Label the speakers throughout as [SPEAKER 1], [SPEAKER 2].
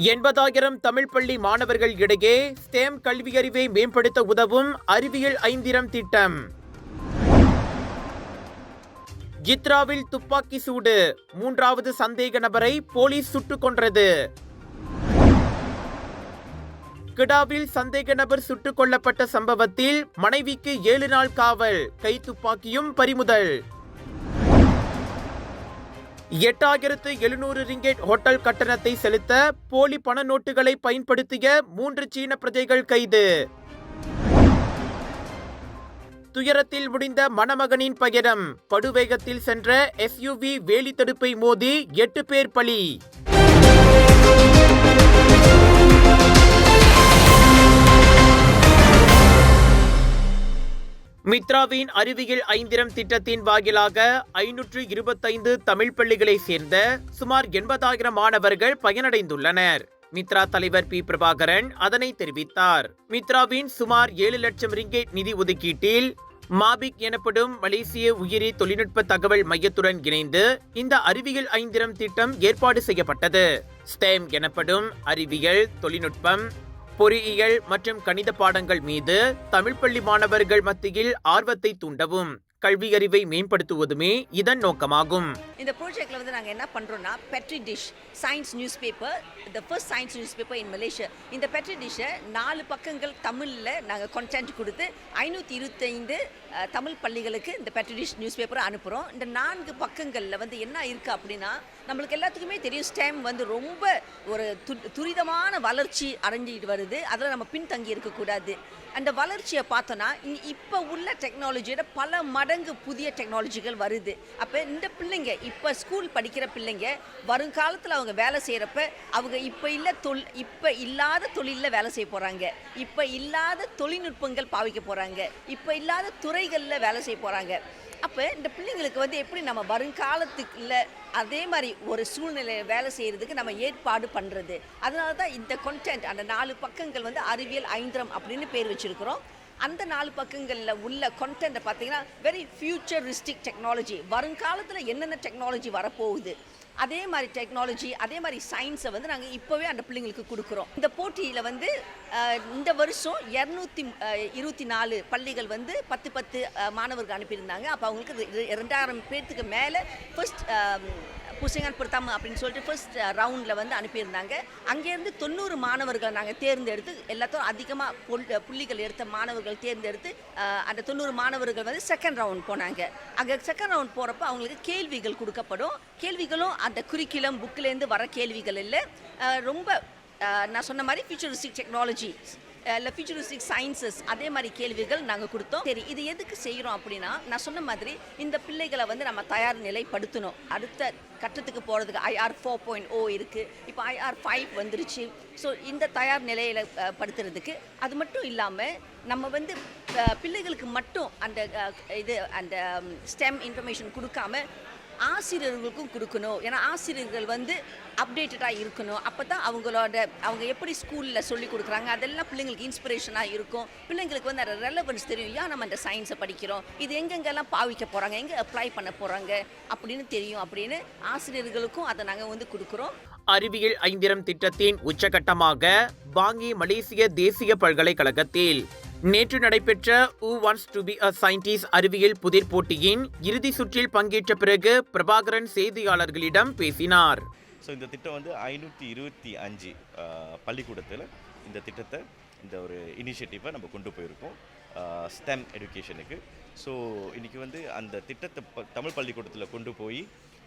[SPEAKER 1] எண்பதாயிரம் தமிழ் பள்ளி மாணவர்கள் இடையே ஸ்டேம் கல்வியறிவை மேம்படுத்த உதவும் அறிவியல் ஐந்திரம் திட்டம். ஜித்ராவில் துப்பாக்கி சூடு மூன்றாவது சந்தேக நபரை போலீஸ் சுட்டுக் கொன்றது. கிடாவில் சந்தேக நபர் சுட்டுக் கொல்லப்பட்ட சம்பவத்தில் மனைவிக்கு ஏழு நாள் காவல் கைத்துப்பாக்கியும் பறிமுதல். எட்டாயிரத்து எழுநூறு ரிங்கெட் ஹோட்டல் கட்டணத்தை செலுத்த போலி பண நோட்டுகளை பயன்படுத்திய மூன்று சீன பிரஜைகள் கைது. துயரத்தில் முடிந்த மணமகனின் பயணம். படுவேகத்தில் சென்ற எஸ்யூவி வேலி தடுப்பை மோதி எட்டு பேர் பலி. மித்ராவின் அறிவியல் ஐந்திரம் திட்டத்தின் வாயிலாக ஐநூற்று இருபத்தைந்து தமிழ் பள்ளிகளை சேர்ந்த சுமார் எண்பதாயிரம் மாணவர்கள் பயனடைந்துள்ளனர். மித்ரா தலைவர் பி. பிரபாகரன் அதனை தெரிவித்தார். மித்ராவின் சுமார் ஏழு லட்சம் ரிங்கேட் நிதி ஒதுக்கீட்டில் மாபிக் எனப்படும் மலேசிய உயிரி தொழில்நுட்ப தகவல் மையத்துடன் இணைந்து இந்த அறிவியல் ஐந்திரம் திட்டம் ஏற்பாடு செய்யப்பட்டது. ஸ்டேம் எனப்படும் அறிவியல் தொழில்நுட்பம் பொறியியல் மற்றும் கணித பாடங்கள் மீது தமிழ் பள்ளி மாணவர்கள் மத்தியில் ஆர்வத்தை தூண்டவும். கல்வியறிவை மேம்படுத்துவதுமே இதன் நோக்கமாகும்.
[SPEAKER 2] இந்த ப்ராஜெக்ட்ல வந்து நாங்கள் என்ன பண்ணுறோம்னா petri dish science news paper the first science news paper in Malaysia இந்த பெட்ரி டிஷ்ஷை நாலு பக்கங்கள் தமிழில் நாங்கள் கண்டென்ட் கொடுத்து ஐநூற்றி இருபத்தைந்து தமிழ் பள்ளிகளுக்கு இந்த பெட்ரி டிஷ் நியூஸ் பேப்பரை அனுப்புகிறோம் இந்த நான்கு பக்கங்களில் வந்து என்ன இருக்குது அப்படின்னா நம்மளுக்கு எல்லாத்துக்குமே தெரியும் ஸ்டெம் வந்து ரொம்ப ஒரு து- துரிதமான வளர்ச்சி அடைஞ்சிட்டு வருது. அதில் நம்ம பின்தங்கி இருக்கக்கூடாது அந்த வளர்ச்சியை பார்த்தோன்னா இப்போ உள்ள டெக்னாலஜியோட பல மடங்கு புதிய டெக்னாலஜிகள் வருது. அப்போ இந்த பிள்ளைங்க இப்போ ஸ்கூல் படிக்கிற பிள்ளைங்க வருங்காலத்தில் அவங்க வேலை செய்கிறப்ப அவங்க இப்போ இல்லை தொல் இப்போ இல்லாத தொழிலில் வேலை செய்ய போகிறாங்க இப்போ இல்லாத தொழில்நுட்பங்கள் பாவிக்க போகிறாங்க இப்போ இல்லாத துறைகளில் வேலை செய்ய போகிறாங்க அப்போ இந்த பிள்ளைங்களுக்கு வந்து எப்படி நம்ம வருங்காலத்துக்குள்ள அதே மாதிரி ஒரு சூழ்நிலையை வேலை செய்கிறதுக்கு நம்ம ஏற்பாடு பண்ணுறது அதனால தான் இந்த கொண்டென்ட் அந்த நாலு பக்கங்கள் வந்து அறிவியல் ஐந்திரம் அப்படின்னு பேர் வச்சுருக்கிறோம். அந்த நாலு பக்கங்களில் உள்ள கொண்டென்ட்டை பார்த்தீங்கன்னா வெரி ஃபியூச்சரிஸ்டிக் டெக்னாலஜி வருங்காலத்தில் என்னென்ன டெக்னாலஜி வரப்போகுது? அதே மாதிரி டெக்னாலஜி அதே மாதிரி சயின்ஸை வந்து நாங்கள் இப்போவே அந்த பிள்ளைங்களுக்கு கொடுக்குறோம். இந்த போட்டியில் வந்து இந்த வருஷம் இரநூத்தி இருபத்தி நாலு பள்ளிகள் வந்து பத்து பத்து மாணவர்கள் அனுப்பியிருந்தாங்க. அப்போ அவங்களுக்கு ரெ- ரெண்டாயிரம் பேர்த்துக்கு மேலே ஃபர்ஸ்ட் புசிங்கன் பிரதம அப்படின்னு சொல்லிட்டு ஃபர்ஸ்ட் ரவுண்டில் uh, வந்து அனுப்பியிருந்தாங்க. அங்கேருந்து தொண்ணூறு மாணவர்களை நாங்கள் தேர்ந்தெடுத்து எல்லாத்தையும் அதிகமாக புள்ளிகள் எடுத்த மாணவர்கள் தேர்ந்தெடுத்து அந்த தொண்ணூறு மாணவர்கள் வந்து செகண்ட் ரவுண்ட் போனாங்க. அங்கே செகண்ட் ரவுண்ட் போகிறப்ப அவங்களுக்கு கேள்விகள் கொடுக்கப்படும். கேள்விகளும் அந்த குறிக்கிலம் புக்கிலேருந்து வர கேள்விகள் இல்லை. ரொம்ப நான் சொன்ன மாதிரி ஃபியூச்சரிஸ்டிக் டெக்னாலஜி இல்லை ஃபியூச்சரிஸ்டிக் சயின்சஸ் அதே மாதிரி கேள்விகள் நாங்கள் கொடுத்தோம். சரி இது எதுக்கு செய்கிறோம் அப்படின்னா நான் சொன்ன மாதிரி இந்த பிள்ளைகளை வந்து நம்ம தயார் நிலைப்படுத்தணும். அடுத்த கட்டத்துக்கு போகிறதுக்கு IR four point o oh இருக்குது இப்போ ஐஆர் ஃபைவ் வந்துருச்சு. ஸோ இந்த தயார் நிலையில் படுத்துறதுக்கு அது மட்டும் இல்லாமல் நம்ம வந்து பிள்ளைகளுக்கு மட்டும் அந்த இது அந்த ஸ்டெம் இன்ஃபர்மேஷன் கொடுக்காம ஆசிரியர்களுக்கும் கொடுக்கணும். ஏன்னா ஆசிரியர்கள் வந்து அப்டேட்டடாக இருக்கணும். அப்போ தான் அவங்களோட அவங்க எப்படி ஸ்கூலில் சொல்லி கொடுக்குறாங்க அதெல்லாம் பிள்ளைங்களுக்கு இன்ஸ்பிரேஷனாக இருக்கும். பிள்ளைங்களுக்கு வந்து அந்த ரெலவன்ஸ் தெரியும். ஏன் நம்ம அந்த சயின்ஸை படிக்கிறோம்? இது எங்கெங்கெல்லாம் பாவிக்க போகிறாங்க எங்கே அப்ளை பண்ண போகிறாங்க அப்படின்னு தெரியும். அப்படின்னு ஆசிரியர்களுக்கும் அதை நாங்கள் வந்து கொடுக்குறோம்.
[SPEAKER 1] அறிவியல் ஐந்திரம் திட்டத்தின் உச்சகட்டமாக பாங்கி மலேசிய தேசிய பல்கலைக்கழகத்தில் நேற்று நடைபெற்ற who wants to be a scientist அறிவியல் புதிர் போட்டியின் இறுதி சுற்றில் பங்கேற்ற பிறகு பிரபாகரன் செய்தியாளர்களிடம் பேசினார்.
[SPEAKER 3] ஸோ இந்த திட்டம் வந்து ஐநூற்றி இருபத்தி அஞ்சு பள்ளிக்கூடத்தில் இந்த திட்டத்தை இந்த ஒரு இனிஷியேட்டிவை நம்ம கொண்டு போயிருக்கோம் ஸ்டெம் எடுக்கேஷனுக்கு ஸோ இன்றைக்கி வந்து அந்த திட்டத்தை ப- தமிழ் பள்ளிக்கூடத்தில் கொண்டு போய்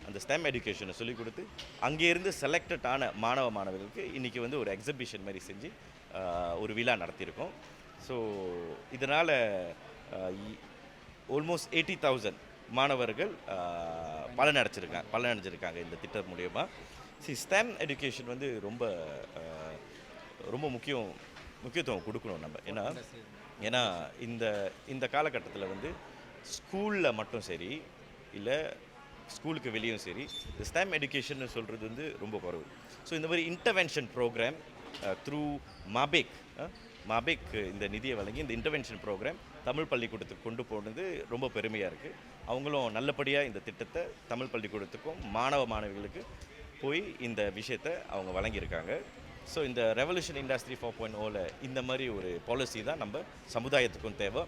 [SPEAKER 3] அந்த ஸ்டெம் எடுக்கேஷனை சொல்லிக் கொடுத்து அங்கேருந்து செலக்டட் ஆன மாணவ மாணவர்களுக்கு இன்றைக்கி வந்து ஒரு எக்ஸிபிஷன் மாதிரி செஞ்சு ஒரு விழா நடத்தியிருக்கோம். ஸோ இதனால் ஆல்மோஸ்ட் எயிட்டி தௌசண்ட் மாணவர்கள் பலனடைச்சிருக்காங்க பலனடைஞ்சிருக்காங்க இந்த திட்டம் மூலயமா. சி ஸ்டெம் எஜுகேஷன் வந்து ரொம்ப ரொம்ப முக்கியம் முக்கியத்துவம் கொடுக்கணும் நம்ம. ஏன்னா ஏன்னா இந்த இந்த காலகட்டத்தில் வந்து ஸ்கூலில் மட்டும் சரி இல்லை ஸ்கூலுக்கு வெளியும் சரி இந்த ஸ்டெம் எடுகேஷன் சொல்கிறது வந்து ரொம்ப குறவு. ஸோ இந்த மாதிரி இன்டர்வென்ஷன் ப்ரோக்ராம் த்ரூ மாபேக் மாபேக் இந்த நிதியை வழங்கி இந்த இன்டர்வென்ஷன் ப்ரோக்ராம் தமிழ் பள்ளிக்கூடத்துக்கு கொண்டு போனது ரொம்ப பெருமையாக இருக்குது அவங்களும் நல்லபடியாக இந்த திட்டத்தை தமிழ் பள்ளிக்கூடத்துக்கும் மாணவ மாணவிகளுக்கு போய் இந்த விஷயத்தை அவங்க வழங்கியிருக்காங்க. ஸோ இந்த ரெவல்யூஷன் இண்டஸ்ட்ரி ஃபோர் பாயிண்ட் ஓவில் இந்த மாதிரி ஒரு பாலிசி தான் நம்ம சமுதாயத்துக்கும் தேவை.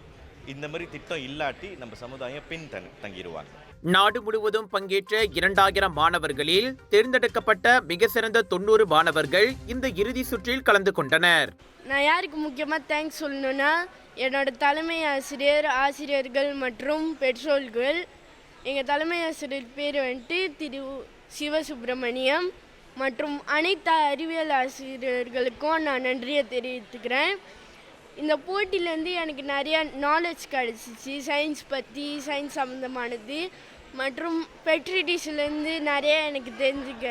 [SPEAKER 3] இந்த மாதிரி திட்டம் இல்லாட்டி நம்ம சமுதாயம் பின் தங் தங்கிடுவாங்க
[SPEAKER 1] நாடு முழுவதும் பங்கேற்ற இரண்டாயிரம் மாணவர்களில் தேர்ந்தெடுக்கப்பட்ட மிக சிறந்த தொண்ணூறு மாணவர்கள் இந்த இறுதி சுற்றில் கலந்து கொண்டனர்.
[SPEAKER 4] நான் யாருக்கு முக்கியமாக தேங்க்ஸ் சொல்லணும்னா என்னோட தலைமை ஆசிரியர் ஆசிரியர்கள் மற்றும் பெற்றோர்கள். எங்கள் தலைமை ஆசிரியர் பேர் வந்துட்டு திரு சிவசுப்பிரமணியம் மற்றும் அனைத்து அறிவியல் ஆசிரியர்களுக்கும் நான் நன்றியை தெரிவித்துக்கிறேன். இந்த போட்டியிலேருந்து எனக்கு நிறையா நாலேஜ் கிடச்சிச்சு. சயின்ஸ் பற்றி சயின்ஸ் சம்மந்தமானது மற்றும் பெட்ரிடிஸ்லேருந்து நிறைய எனக்கு தெரிஞ்சுக்க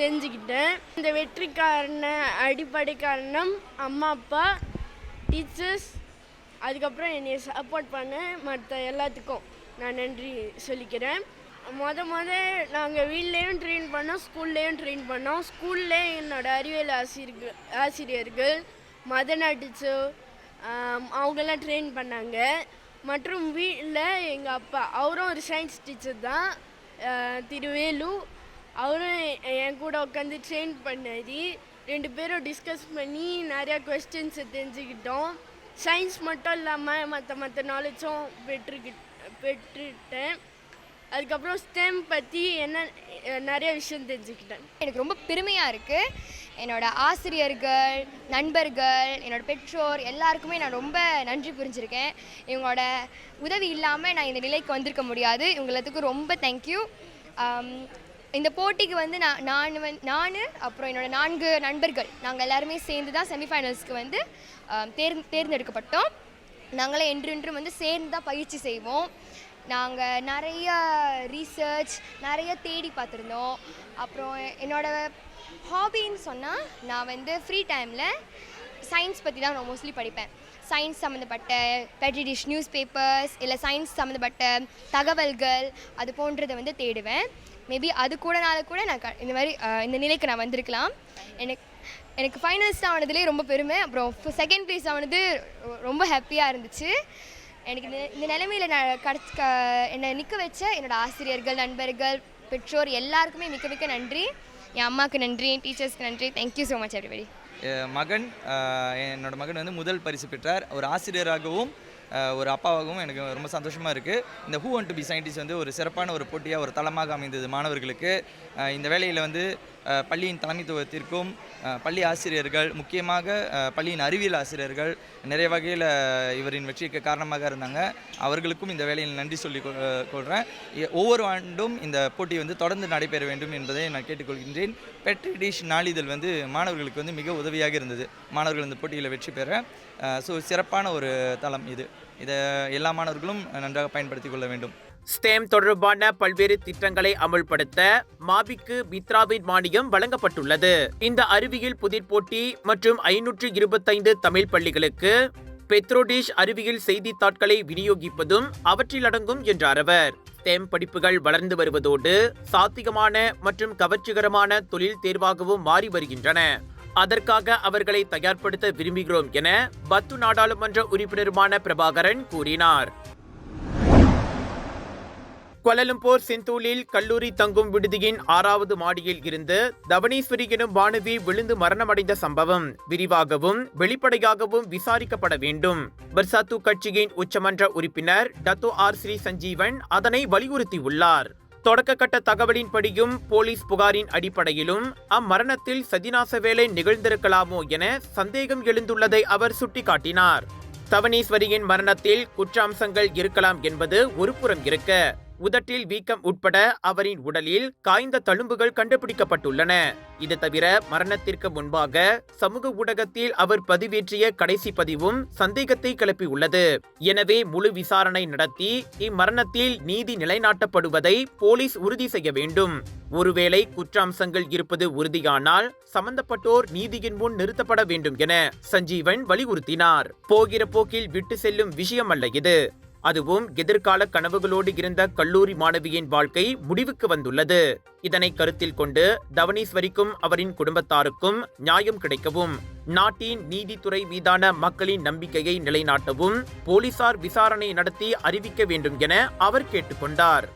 [SPEAKER 4] தெரிஞ்சுக்கிட்டேன். இந்த வெற்றிக்கான அடிப்படை காரணம் அம்மா அப்பா டீச்சர்ஸ் அதுக்கப்புறம் என்னை சப்போர்ட் பண்ண மற்ற எல்லாத்துக்கும் நான் நன்றி சொல்லிக்கிறேன். மொத மொத நாங்கள் வீட்லேயும் ட்ரெயின் பண்ணோம் ஸ்கூல்லேயும் ட்ரெயின் பண்ணோம். ஸ்கூல்லே என்னோட அறிவியல் ஆசிரியர்கள் ஆசிரியர்கள் மதனா டீச்சர் அவங்கெல்லாம் ட்ரெயின் பண்ணாங்க. மற்றும் வீட்டில் எங்கள் அப்பா அவரும் ஒரு சயின்ஸ் டீச்சர் தான். திருவேலு அவரும் என் கூட உட்காந்து ட்ரெயின் பண்ணார். ரெண்டு பேரும் டிஸ்கஸ் பண்ணி நிறையா கொஸ்டின்ஸை தெரிஞ்சுக்கிட்டோம். சயின்ஸ் மட்டும் இல்லாமல் மற்ற மற்ற நாலேஜும் பெற்றுக்கிட் பெற்றுட்டேன். அதுக்கப்புறம் ஸ்டெம் பற்றி என்ன நிறைய விஷயம் தெரிஞ்சுக்கிட்டேன்.
[SPEAKER 5] எனக்கு ரொம்ப பெருமையாக இருக்குது என்னோட ஆசிரியர்கள் நண்பர்கள் என்னோட பெற்றோர் எல்லாருக்குமே நான் ரொம்ப நன்றி புரிஞ்சிருக்கேன். இவங்களோட உதவி இல்லாமல் நான் இந்த நிலைக்கு வந்திருக்க முடியாது. இவங்களுக்கு ரொம்ப தேங்க்யூ இந்த போட்டிக்கு வந்து நான் நான் வந் நான் அப்புறம் என்னோட நான்கு நண்பர்கள் நாங்கள் எல்லாருமே சேர்ந்து தான் செமிஃபைனல்ஸ்க்கு வந்து தேர் தேர்ந் தேர்ந்தெடுக்கப்பட்டோம். நாங்களே என்றென்றும் வந்து சேர்ந்து தான் பயிற்சி செய்வோம். நாங்கள் நிறைய ரீசர்ச் நிறைய தேடி பார்த்துருந்தோம். அப்புறம் என்னோட ஹாபின்னு சொன்னால் நான் வந்து ஃப்ரீ டைமில் சயின்ஸ் பற்றி தான் நான் மோஸ்ட்லி படிப்பேன். சயின்ஸ் சம்மந்தப்பட்ட பெட்ரிடிஷ் நியூஸ் பேப்பர்ஸ் இல்லை சயின்ஸ் சம்மந்தப்பட்ட தகவல்கள் அது போன்றதை வந்து தேடுவேன். மேபி அது கூடனால கூட நான் க- இந்த மாதிரி இந்த நிலைக்கு நான் வந்திருக்கலாம். எனக்கு எனக்கு ஃபைனல்ஸ் ஆனதுலேயே ரொம்ப பெருமை. அப்புறம் செகண்ட் ப்ளேஸ் ஆனது ரொம்ப ஹாப்பியாக இருந்துச்சு. எனக்கு இந்த இந்த நிலைமையில் நான் கிடச்ச க என்னை நிற்க வச்ச என்னோட ஆசிரியர்கள் நண்பர்கள் பெற்றோர் எல்லாருக்குமே மிக்க மிக்க நன்றி. என் அம்மாவுக்கு நன்றி என் டீச்சர்ஸ்க்கு நன்றி. தேங்க்யூ ஸோ மச் எவ்ரிபடி
[SPEAKER 6] மகன் என்னோட மகன் வந்து முதல் பரிசு பெற்றார். ஒரு ஆசிரியராகவும் ஒரு அப்பாவாகவும் எனக்கு ரொம்ப சந்தோஷமாக இருக்குது இந்த who and to be scientist வந்து ஒரு சிறப்பான ஒரு போட்டியாக ஒரு தளமாக அமைந்தது மாணவர்களுக்கு. இந்த வேலையில் வந்து பள்ளியின் தலைமைத்துவத்திற்கும் பள்ளி ஆசிரியர்கள் முக்கியமாக பள்ளியின் அறிவியல் ஆசிரியர்கள் நிறைய வகையில் இவரின் வெற்றிக்கு காரணமாக இருந்தாங்க. அவர்களுக்கும் இந்த வேலையில் நன்றி சொல்லி கொ- கொள்கிறேன் ஒவ்வொரு ஆண்டும் இந்த போட்டி வந்து தொடர்ந்து நடைபெற வேண்டும் என்பதை நான் கேட்டுக்கொள்கின்றேன். பெட்ரி டிஷ் நாளிதழ் வந்து மாணவர்களுக்கு வந்து மிக உதவியாக இருந்தது. மாணவர்கள் இந்த போட்டியில் வெற்றி பெற ஸோ சிறப்பான ஒரு தளம் இது. இதை எல்லா மாணவர்களும் நன்றாக பயன்படுத்திக் கொள்ள வேண்டும்.
[SPEAKER 1] ஸ்டேம் தொடர்பான பல்வேறு திட்டங்களை அமல்படுத்த மாபிக்கு மித்ராவின் மானியம் வழங்கப்பட்டுள்ளது. இந்த அறிவியல் புதிர் போட்டி மற்றும் ஐநூற்று இருபத்தைந்து தமிழ் பள்ளிகளுக்கு பெத்ரோடிஷ் அறிவியல் செய்தித்தாட்களை விநியோகிப்பதும் அவற்றில் அடங்கும் என்றார் அவர். ஸ்டெம் படிப்புகள் வளர்ந்து வருவதோடு சாத்தியமான மற்றும் கவர்ச்சிகரமான தொழில் தேர்வாகவும் மாறி வருகின்றன. அதற்காக அவர்களை தயார்படுத்த விரும்புகிறோம் என பத்து நாடாளுமன்ற உறுப்பினருமான பிரபாகரன் கூறினார். கொலலம்பூர் செந்தூலில் கல்லூரி தங்கும் விடுதியின் ஆறாவது மாடியில் இருந்து தவனேஸ்வரி எனும் மாணவி விழுந்து மரணமடைந்த சம்பவம் விரிவாகவும் வெளிப்படையாகவும் விசாரிக்கப்பட வேண்டும். பர்சாத்து கட்சியின் உச்சமன்ற உறுப்பினர் டத்து ஆர் ஸ்ரீ சஞ்சீவன் அதனை வலியுறுத்தியுள்ளார். தொடக்கக்கட்ட தகவலின்படியும் போலீஸ் புகாரின் அடிப்படையிலும் அம்மரணத்தில் சதிநாச வேலை நிகழ்ந்திருக்கலாமோ என சந்தேகம் எழுந்துள்ளதை அவர் சுட்டிக்காட்டினார். தவனீஸ்வரியின் மரணத்தில் குற்றாம்சங்கள் இருக்கலாம் என்பது ஒருபுறம் இருக்க உதட்டில் வீக்கம் உட்பட அவரின் உடலில் காய்ந்த தழும்புகள் கண்டுபிடிக்கப்பட்டுள்ளன. இது தவிர மரணத்திற்கு முன்பாக சமூக ஊடகத்தில் அவர் பதிவேற்றிய கடைசி பதிவும் சந்தேகத்தை கிளப்பியுள்ளது. எனவே முழு விசாரணை நடத்தி இம்மரணத்தில் நீதி நிலைநாட்டப்படுவதை போலீஸ் உறுதி செய்ய வேண்டும். ஒருவேளை குற்றாம்சங்கள் இருப்பது உறுதியானால் சம்பந்தப்பட்டோர் நீதியின் முன் நிறுத்தப்பட வேண்டும் என சஞ்சீவன் வலியுறுத்தினார். போகிற போக்கில் விட்டு செல்லும் விஷயம் அல்ல இது. அதுவும் எதிர்கால கனவுகளோடு இருந்த கல்லூரி மாணவியின் வாழ்க்கை முடிவுக்கு வந்துள்ளது. இதனை கருத்தில் கொண்டு தவனீஸ்வரிக்கும் அவரின் குடும்பத்தாருக்கும் நியாயம் கிடைக்கவும் நாட்டின் நீதித்துறை மீதான மக்களின் நம்பிக்கையை நிலைநாட்டவும் போலீசார் விசாரணை நடத்தி அறிவிக்க வேண்டும் என அவர் கேட்டுக்கொண்டார்.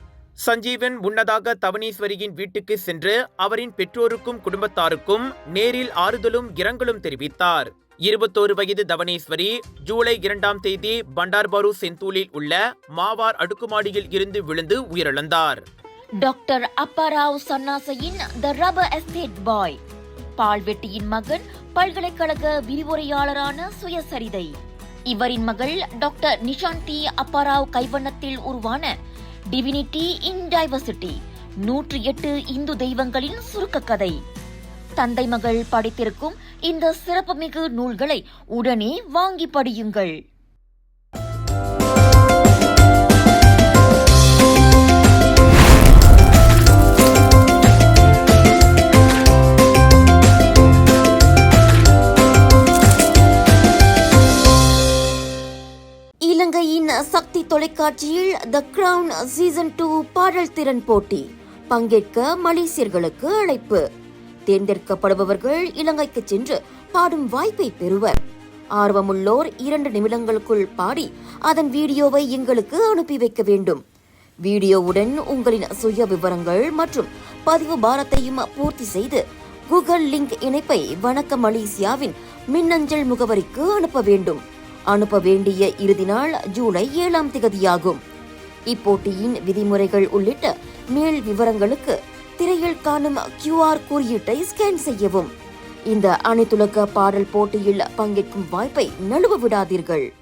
[SPEAKER 1] சஞ்சீவன் முன்னதாக தவனீஸ்வரியின் வீட்டுக்கு சென்று அவரின் பெற்றோருக்கும் குடும்பத்தாருக்கும் நேரில் ஆறுதலும் இரங்கலும் தெரிவித்தார். இருபத்தோரு வயது தவனேஸ்வரி ஜூலை இரண்டாம் தேதி பண்டார்பாரு செந்தூலில் உள்ள மாவார் அடுக்குமாடியில் இருந்து விழுந்து உயிரிழந்தார்.
[SPEAKER 7] டாக்டர் அப்பாராவ் சன்னாசையின் த ரப்பர் எஸ்டேட் பாய். பால்வெட்டியின் மகன் பல்கலைக்கழக விரிவுரையாளரான சுயசரிதை. இவரின் மகள் டாக்டர் நிஷாந்தி அப்பாராவ் கைவண்ணத்தில் உருவான டிவினிட்டி இன் டைவர்சிட்டி நூற்றி எட்டு இந்து தெய்வங்களின் சுருக்க கதை. தந்தை மகள் படித்திருக்கும் இந்த சிறப்புமிகு நூல்களை உடனே வாங்கி படியுங்கள். இலங்கையின் சக்தி தொலைக்காட்சியில் த கிரவுன் சீசன் டூ பாடல் திறன் போட்டி. பங்கேற்க மலேசியர்களுக்கு அழைப்பு. தேர்ந்தெடுக்கப்படுபவர்கள் இலங்கைக்கு சென்று பாடும் வாய்ப்பை பெறுவர். ஆர்வமுள்ளோர் இரண்டு நிமிடங்களுக்குள் பாடி அதன் வீடியோவை எங்களுக்கு அனுப்பி வைக்க வேண்டும். வீடியோவுடன் உங்களின் சுய விவரங்கள் மற்றும் பதிவு பாரத்தையும் பூர்த்தி செய்து கூகுள் லிங்க் இணைப்பை வணக்க மலேசியாவின் மின்னஞ்சல் முகவரிக்கு அனுப்ப வேண்டும். அனுப்ப வேண்டிய இறுதி நாள் ஜூலை ஏழாம் திகதியாகும். இப்போட்டியின் விதிமுறைகள் உள்ளிட்ட மேல் விவரங்களுக்கு திரையில் காணும் கியூஆர் குறியீட்டை ஸ்கேன் செய்யவும். இந்த அனைத்துலக பாடல் போட்டியில் பங்கேற்கும் வாய்ப்பை நழுவ விடாதீர்கள்.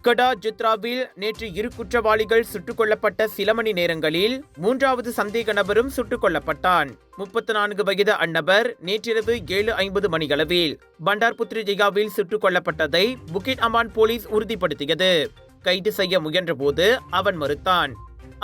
[SPEAKER 1] கடா ஜித்ராவில் நேற்று இரு குற்றவாளிகள் சுட்டுக் கொல்லப்பட்ட சில மணி நேரங்களில் மூன்றாவது சந்தேக நபரும் சுட்டுக் கொல்லப்பட்டான். முப்பத்தி நான்கு வயது அந்நபர் நேற்றிரவு ஏழு ஐம்பது மணியளவில் பண்டார்புத்ரி ஜிகாவில் சுட்டுக் கொல்லப்பட்டதை புக்கிட் அமான் போலீஸ் உறுதிப்படுத்தியது. கைது செய்ய முயன்றபோது அவன் மறுத்தான்.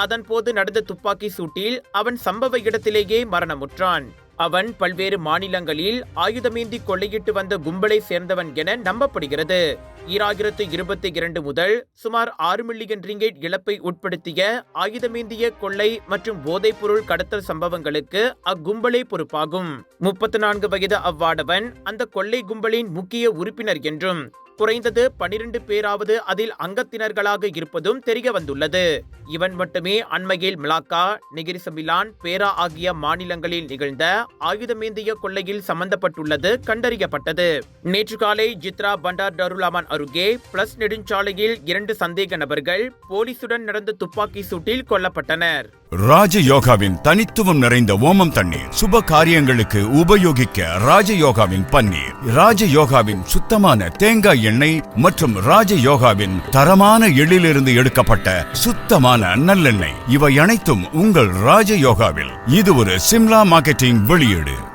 [SPEAKER 1] அதன்போது நடந்த துப்பாக்கி சூட்டில் அவன் சம்பவ இடத்திலேயே மரணமுற்றான். அவன் பல்வேறு மாநிலங்களில் ஆயுதமேந்தி கொள்ளையிட்டு வந்த கும்பலை சேர்ந்தவன் என நம்பப்படுகிறது. ஈராயிரத்து இருபத்தி இரண்டு முதல் சுமார் ஆறு மில்லியன் ரிங்கெட் இழப்பை உட்படுத்திய ஆயுதமேந்திய கொள்ளை மற்றும் போதைப்பொருள் கடத்தல் சம்பவங்களுக்கு அக்கும்பலே பொறுப்பாகும். முப்பத்தி நான்கு வயது அவ்வாடவன் அந்த கொள்ளை கும்பலின் முக்கிய உறுப்பினர் என்றும் குறைந்தது பனிரெண்டு பேராவது அதில் அங்கத்தினர்களாக இருப்பதும் தெரிய வந்துள்ளது. இவன் மட்டுமே அண்மையில் மிலாக்கா நெகிரிசமிலான் பேரா ஆகிய மாநிலங்களில் நிகழ்ந்த ஆயுதமேந்திய கொள்ளையில் சம்பந்தப்பட்டுள்ளது கண்டறியப்பட்டது. நேற்று காலை ஜித்ரா பண்டார் டருலாமான் அருகே பிளஸ் நெடுஞ்சாலையில் இரண்டு சந்தேக நபர்கள் போலீசுடன் நடந்த துப்பாக்கி சூட்டில் கொல்லப்பட்டனர்.
[SPEAKER 8] ராஜ யோகாவின் தனித்துவம் நிறைந்த ஓமம் தண்ணீர். சுப காரியங்களுக்கு உபயோகிக்க ராஜயோகாவின் பன்னீர். ராஜயோகாவின் சுத்தமான தேங்காய் எண்ணெய் மற்றும் ராஜயோகாவின் தரமான எள்ளிலிருந்து எடுக்கப்பட்ட சுத்தமான நல்லெண்ணெய். இவை அனைத்தும் உங்கள் ராஜயோகாவில். இது ஒரு சிம்லா மார்க்கெட்டிங் வெளியீடு.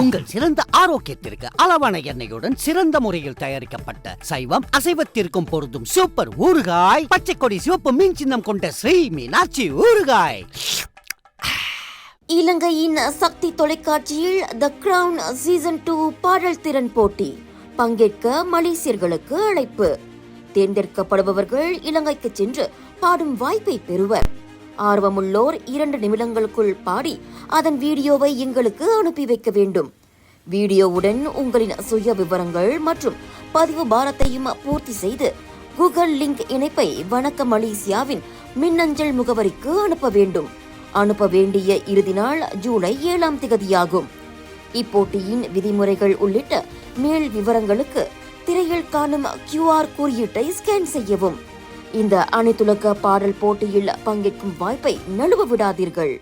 [SPEAKER 9] உங்கள் சிறந்த ஆரோக்கியத்திற்கு அளவான எண்ணெயுடன் சிறந்த முறையில் தயாரிக்கப்பட்ட சைவம் அசைவத்திற்கும் பொருந்தும் சூப்பர் ஊறுகாய் பச்சை கொடி சிவப்பு மீன் சின்னம் கொண்ட ஸ்ரீ மீனாட்சி ஊறுகாய்.
[SPEAKER 7] இலங்கையின் சக்தி தொலைக்காட்சியில் த கிரவுன் சீசன் டூ பாடல் திறன் போட்டி. பங்கேற்க மலேசியர்களுக்கு அழைப்பு. தேர்ந்தெடுக்கப்படுபவர்கள் இலங்கைக்கு சென்று பாடும் வாய்ப்பை பெறுவர். ஆர்வமுள்ளோர் இரண்டு நிமிடங்களுக்குள் பாடி அதன் வீடியோவை எங்களுக்கு அனுப்பி வைக்க வேண்டும். வீடியோவுடன் உங்களின் சுய விவரங்கள் மற்றும் பதிவு பாரத்தையும் பூர்த்தி செய்து கூகுள் லிங்க் இணைப்பை வணக்க மலேசியாவின் மின்னஞ்சல் முகவரிக்கு அனுப்ப வேண்டும். அனுப்ப வேண்டிய இறுதி நாள் ஜூலை ஏழாம் திகதியாகும். இப்போட்டியின் விதிமுறைகள் உள்ளிட்ட மேல் விவரங்களுக்கு திரையில் காணும் கியூஆர் குறியீட்டை ஸ்கேன் செய்யவும். இந்த அனைத்துலக பாடல் போட்டியில் பங்கேற்கும் வாய்ப்பை நழுவ விடாதீர்கள்.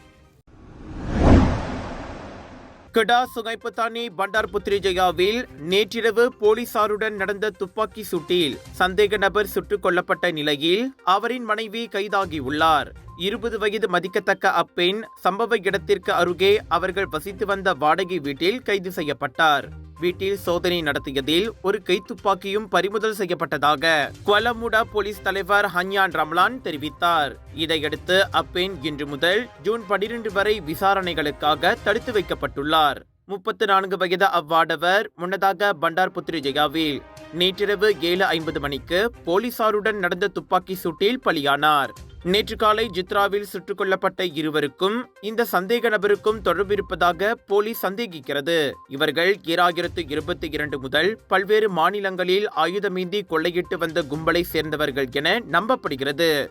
[SPEAKER 1] கெடா சுகைப்புத்தானி பண்டார் புத்ரிஜயாவில் நேற்றிரவு போலீசாருடன் நடந்த துப்பாக்கி சூட்டில் சந்தேக நபர் சுட்டுக் கொல்லப்பட்ட நிலையில் அவரின் மனைவி கைதாகியுள்ளார் இருபது வயது மதிக்கத்தக்க அப்பெண் சம்பவ இடத்திற்கு அருகே அவர்கள் வசித்து வந்த வாடகை வீட்டில் கைது செய்யப்பட்டார். வீட்டில் சோதனை நடத்தியதில் ஒரு கைத்துப்பாக்கியும் பறிமுதல் செய்யப்பட்டதாக குவலமுடா போலீஸ் தலைவர் ஹன்யான் ரம்லான் தெரிவித்தார். இதையடுத்து அப்பெண் இன்று முதல் ஜூன் பனிரெண்டு வரை விசாரணைகளுக்காக தடுத்து வைக்கப்பட்டுள்ளார். முப்பத்து நான்கு வயது அவ்வாடவர் முன்னதாக பண்டார் புத்ரி ஜெயாவில் நேற்றிரவு ஏழு ஐம்பது மணிக்கு போலீசாருடன் நடந்த துப்பாக்கி சூட்டில் பலியானார். நேற்று காலை ஜித்ராவில் சுட்டுக் கொல்லப்பட்ட இருவருக்கும் இந்த சந்தேக நபருக்கும் தொடர்பு இருப்பதாக போலீஸ் சந்தேகிக்கிறது. இவர்கள் ஈராயிரத்து இருபத்தி இரண்டு முதல் பல்வேறு மாநிலங்களில் ஆயுதமேந்தி கொள்ளையிட்டு வந்த கும்பலை சேர்ந்தவர்கள் என நம்பப்படுகிறது.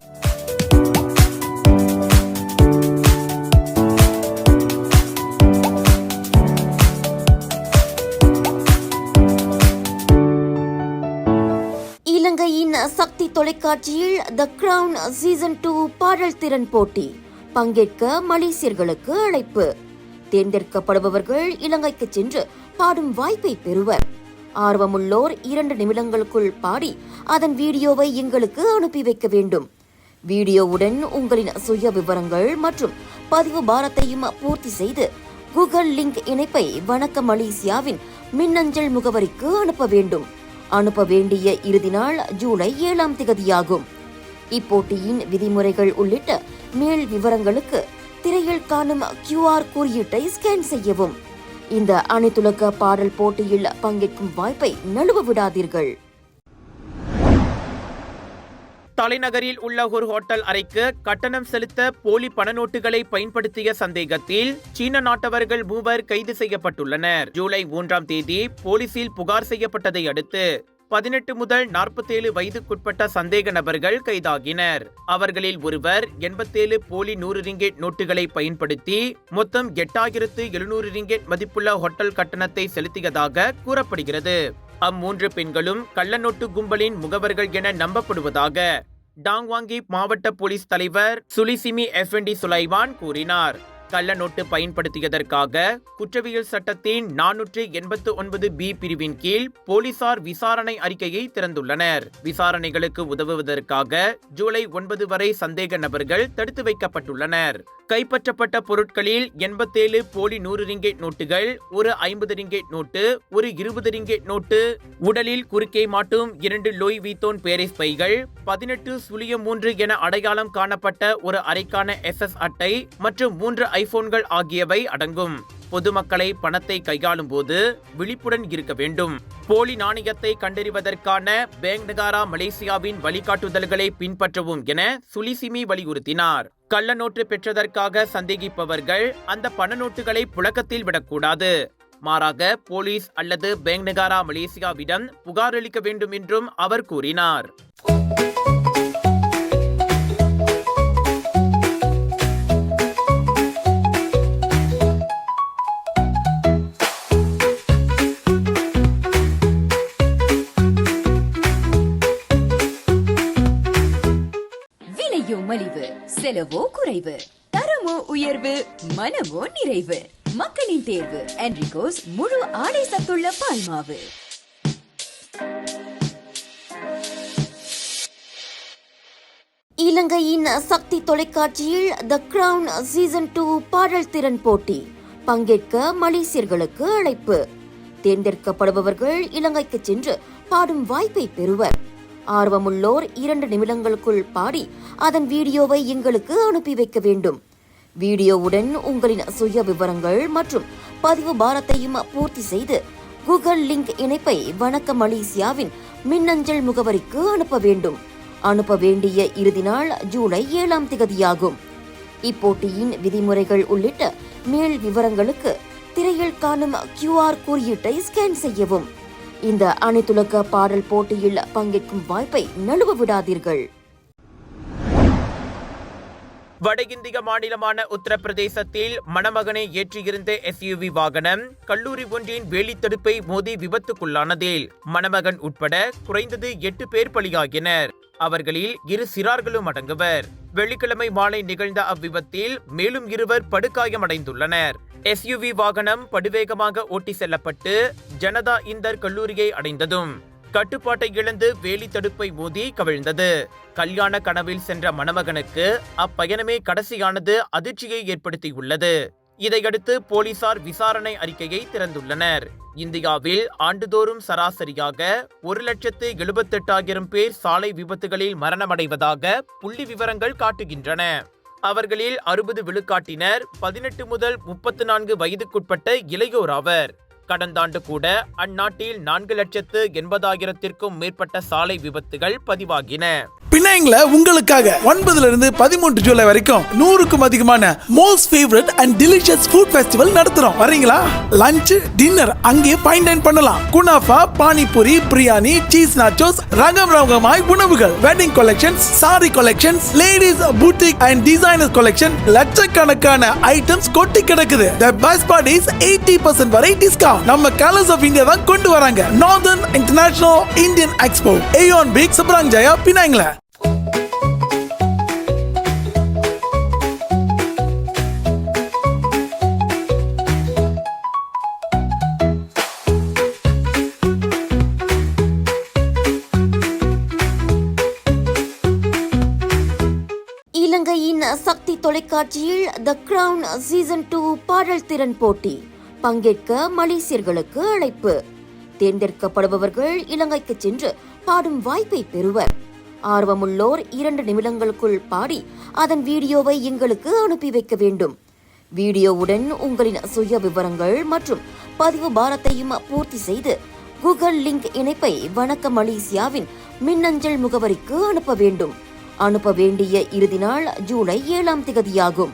[SPEAKER 7] சக்தி தொலைக்காட்சியில் த கிரவுன் சீசன் டூ பாடல் திறன் போட்டி. பங்கேற்க மலேசியர்களுக்கு அழைப்பு. தேர்ந்தெடுக்கப்படுபவர்கள் இலங்கைக்கு சென்று பாடும் வாய்ப்பை பெறுவர். ஆர்வமுள்ளோர் இரண்டு நிமிடங்களுக்குள் பாடி அதன் வீடியோவை எங்களுக்கு அனுப்பி வைக்க வேண்டும். வீடியோவுடன் உங்களின் சுய விவரங்கள் மற்றும் பதிவு பாரத்தையும் பூர்த்தி செய்து கூகுள் லிங்க் இணைப்பை வணக்க மலேசியாவின் மின்னஞ்சல் முகவரிக்கு அனுப்ப வேண்டும். அனுப்ப வேண்டிய இறுதி நாள் ஜூலை ஏழாம் திகதியாகும். இப்போட்டியின் விதிமுறைகள் உள்ளிட்ட மேல் விவரங்களுக்கு திரையில் காணும் கியூஆர் குறியீட்டை ஸ்கேன் செய்யவும். இந்த அனைத்துலக பாடல் போட்டியில் பங்கேற்கும் வாய்ப்பை நழுவ விடாதீர்கள்.
[SPEAKER 1] தலைநகரில் உள்ள ஒரு ஹோட்டல் அறைக்கு கட்டணம் செலுத்த போலி பணநோட்டுகளை பயன்படுத்திய சந்தேகத்தில் சீன நாட்டவர்கள் மூவர் கைது செய்யப்பட்டுள்ளனர். ஜூலை மூன்றாம் தேதி போலீசில் புகார் செய்யப்பட்டதை அடுத்து பதினெட்டு முதல் நாற்பத்தேழு வயதுக்குட்பட்ட சந்தேக நபர்கள் கைதாகினர். அவர்களில் ஒருவர் எண்பத்தேழு போலி நூறு ரிங்கெட் நோட்டுகளை பயன்படுத்தி மொத்தம் எட்டாயிரத்து எழுநூறு ரிங்கெட் மதிப்புள்ள ஹோட்டல் கட்டணத்தை செலுத்தியதாக கூறப்படுகிறது. அம்மூன்று பெண்களும் கள்ளநோட்டு கும்பலின் முகவர்கள் என நம்பப்படுவதாக டாங்வாங்கி மாவட்ட போலீஸ் தலைவர் சுலிசிமி எஃப்என்டி சுலைவான் கூறினார். கள்ள நோட்டு பயன்படுத்தியதற்காக குற்றவியல் சட்டத்தின் நானூற்று எண்பத்து ஒன்பது பி பிரிவின் கீழ் போலீசார் விசாரணை அறிக்கையை திறந்துள்ளனர். விசாரணைகளுக்கு உதவுவதற்காக ஜூலை ஒன்பது வரை சந்தேக நபர்கள் தடுத்து வைக்கப்பட்டுள்ளனர். கைப்பற்றப்பட்ட பொருட்களில் எண்பத்தேழு போலி நூறு ரிங்கெட் நோட்டுகள் ஒரு ஐம்பது ரிங்கெட் நோட்டு ஒரு இருபது ரிங்கெட் நோட்டு உடலில் குறுக்கே மாட்டும் இரண்டு லோய் வீத்தோன் பேரிஸ் பைகள் பதினெட்டு சுழியம் மூன்று என அடையாளம் காணப்பட்ட ஒரு அறைக்கான எஸ்எஸ் அட்டை மற்றும் மூன்று ஐபோன்கள் ஆகியவை அடங்கும். பொதுமக்களை பணத்தை கையாளும் போது விழிப்புடன் இருக்க வேண்டும். போலி நாணயத்தை கண்டறிவதற்கான பேங்க் நகாரா மலேசியாவின் வழிகாட்டுதல்களை பின்பற்றவும் என சுலிசிமி வலியுறுத்தினார். கள்ள நோட்டு பெற்றதற்காக சந்தேகிப்பவர்கள் அந்த பண நோட்டுகளை புழக்கத்தில் விடக்கூடாது. மாறாக போலீஸ் அல்லது பேங்க் நகாரா மலேசியாவிடம் புகார் அளிக்க வேண்டும் என்றும் அவர் கூறினார்.
[SPEAKER 10] செலவோ குறைவு. தரமோ உயர்வு மனமோ நிறைவு. மக்களின் தேர்வு என்ரிகோஸ் முழு ஆடை சத்துள்ள பால்மாவு.
[SPEAKER 7] இலங்கையின் சக்தி தொலைக்காட்சியில் த கிரவுன் சீசன் டூ பாடல் திறன் போட்டி. பங்கேற்க மலேசியர்களுக்கு அழைப்பு. தேர்ந்தெடுக்கப்படுபவர்கள் இலங்கைக்கு சென்று பாடும் வாய்ப்பை பெறுவர். ஆர்வமுள்ளோர் இரண்டு நிமிடங்களுக்குள் பாடி அதன் வீடியோவை எங்களுக்கு அனுப்பி வைக்க வேண்டும். வீடியோவுடன் உங்களின் சுய விவரங்கள் மற்றும் பதிவு பாரத்தையும் பூர்த்தி செய்து கூகுள் லிங்க் இணைப்பை வணக்க மலேசியாவின் மின்னஞ்சல் முகவரிக்கு அனுப்ப வேண்டும். அனுப்ப வேண்டிய இறுதி நாள் ஜூலை ஏழாம் திகதியாகும். இப்போட்டியின் விதிமுறைகள் உள்ளிட்ட மேல் விவரங்களுக்கு திரையில் காணும் கியூஆர் குறியீட்டை ஸ்கேன் செய்யவும். இந்த அனைத்துலக பாடல் போட்டியில் பங்கேற்கும் வாய்ப்பை நழுவ விடாதீர்கள்.
[SPEAKER 1] வட இந்திய மாநிலமான உத்தரப்பிரதேசத்தில் மணமகனை ஏற்றியிருந்த எஸ்யூவி வாகனம் கல்லூரி ஒன்றின் வேலித்தடுப்பை மோதி விபத்துக்குள்ளானதில் மணமகன் உட்பட குறைந்தது எட்டு பேர் பலியாகினர். அவர்களில் இரு சிறார்களும் அடங்குவர். வெள்ளிக்கிழமை மாலை நிகழ்ந்த அவ்விபத்தில் மேலும் இருவர் படுகாயமடைந்துள்ளனர். எஸ்யூவி வாகனம் படுவேகமாக ஓட்டி செல்லப்பட்டு ஜனதா இந்தர் கல்லூரியை அடைந்ததும் கட்டுப்பாட்டை இழந்து வேலி தடுப்பை மோதி கவிழ்ந்தது. கல்யாண கனவில் சென்ற மணமகனுக்கு அப்பயணமே கடைசியானது அதிர்ச்சியை ஏற்படுத்தியுள்ளது. இதையடுத்து போலீசார் விசாரணை அறிக்கையை திறந்துள்ளனர். இந்தியாவில் ஆண்டுதோறும் சராசரியாக ஒரு லட்சத்து எழுபத்தெட்டாயிரம் பேர் சாலை விபத்துகளில் மரணமடைவதாக புள்ளி விவரங்கள் காட்டுகின்றன. அவர்களில் அறுபது விழுக்காட்டினர் பதினெட்டு முதல் முப்பத்து நான்கு வயதுக்குட்பட்ட இளையோர் ஆவர். கடந்த ஆண்டு கூட அந்நாட்டில் நான்கு லட்சத்து எண்பதாயிரத்திற்கும் மேற்பட்ட சாலை விபத்துகள் பதிவாகின.
[SPEAKER 11] பினாங்ல உங்களுக்காக ஒன்பதுல இருந்து பதிமூன்று ஜூலை வரைக்கும் நூறுக்கும் அதிகமான most favourite and delicious food festival நடத்துறோம். வரீங்களா லஞ்ச் டின்னர் அங்கே ஃபைன் டைன் பண்ணலாம். குனாஃபா பானிபூரி பிரியாணி சீஸ் நாச்சோஸ் ரகம் ரகமாய் உணவுகள் wedding collections sari collections ladies boutique and designer collection லட்சக்கணக்கான ஐட்டம்ஸ் கொட்டி கிடக்குது. The best part is eighty percent வரை டிஸ்கவுண்ட் நம்ம கலர்ஸ் ஆஃப் இந்தியா தான் கொண்டு வராங்க. Northern international Indian expo AEON big Subang Jaya பினாங்ல
[SPEAKER 7] இலங்கையின் சக்தி தொலைக்காட்சியில் த கிரவுன் சீசன் டூ பாடல் திறன் போட்டி. பங்கேற்க மலேசியர்களுக்கு அழைப்பு. தேர்ந்தெடுக்கப்படுபவர்கள் இலங்கைக்கு சென்று பாடும் வாய்ப்பை பெறுவர். ஆர்வமுள்ளோர் இரண்டு நிமிடங்களுக்குள் பாடி அதன் வீடியோவை எங்களுக்கு அனுப்பி வைக்க வேண்டும். வீடியோவுடன் உங்களின் சுய விவரங்கள் மற்றும் பதிவு பாரத்தையும் பூர்த்தி செய்து கூகுள் லிங்க் இணைப்பை வணக்க மலேசியாவின் மின்னஞ்சல் முகவரிக்கு அனுப்ப வேண்டும். அனுப்ப வேண்டிய இறுதி நாள் ஜூலை ஏழாம் திகதியாகும்.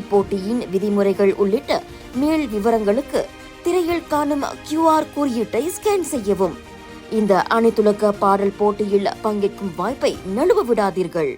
[SPEAKER 7] இப்போட்டியின் விதிமுறைகள் உள்ளிட்ட மேல் விவரங்களுக்கு திரையில் காணும் கியூஆர் குறியீட்டை ஸ்கேன் செய்யவும். இந்த அனைத்துலக பாடல் போட்டியில் பங்கேற்கும் வாய்ப்பை நழுவ விடாதீர்கள்.